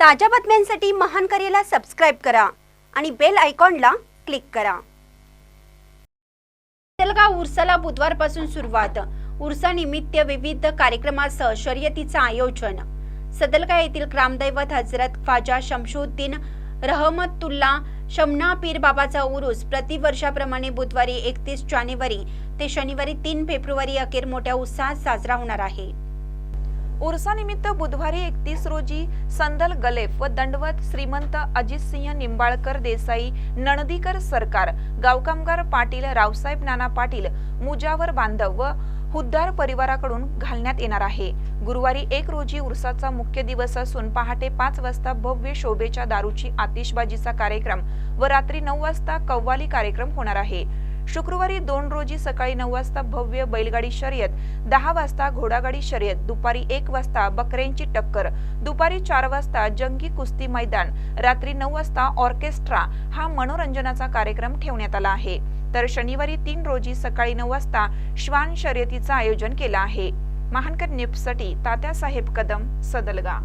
ताज्या बातम्यांसाठी महान करेला सबस्क्राईब करा आणि बेल आयकॉनला क्लिक करा. जलगाव उर्साला बुधवारपासून सुरुवात. उर्सानिमित्त विविध कार्यक्रमासह शर्यतीचं आयोजन. सदलगा येथील ग्रामदैवत हजरत ख्वाजा शमशुद्दीन रहमतुल्ला शमना पीर बाबाचा उरूस प्रतिवर्षाप्रमाणे बुधवारी एकतीस जानेवारी ते शनिवारी तीन फेब्रुवारी अखेर मोठ्या उत्साहात साजरा होणार आहे. उर्सानिमित्त बुधवारी एकतीस रोजी संदल गलेफ व दंडवत श्रीमंत अजितसिंह निंबाळकर देसाई नणदीकर सरकार गावकामगार पाटील रावसाहेब नाना पाटील मुजावर बांधव व हुद्दार परिवाराकडून घालण्यात येणार आहे. गुरुवारी एक रोजी उर्साचा मुख्य दिवस असून पहाटे पाच वाजता भव्य शोभेच्या दारूची आतिषबाजीचा कार्यक्रम व रात्री नऊ वाजता कव्वाली कार्यक्रम होणार आहे. शुक्रवारी दोन रोजी सकाळी नऊ वाजता भव्य बैलगाडी शर्यत दहा वाजता घोडागाडी शर्यत दुपारी एक वाजता बकऱ्यांची टक्कर दुपारी चार वाजता जंगी कुस्ती मैदान रात्री नऊ वाजता ऑर्केस्ट्रा हा मनोरंजनाचा कार्यक्रम ठेवण्यात आला आहे. तर शनिवारी तीन रोजी सकाळी नऊ वाजता श्वान शर्यतीचं आयोजन केलं आहे. महानकर न्यूजसाठी तात्यासाहेब कदम सदलगा.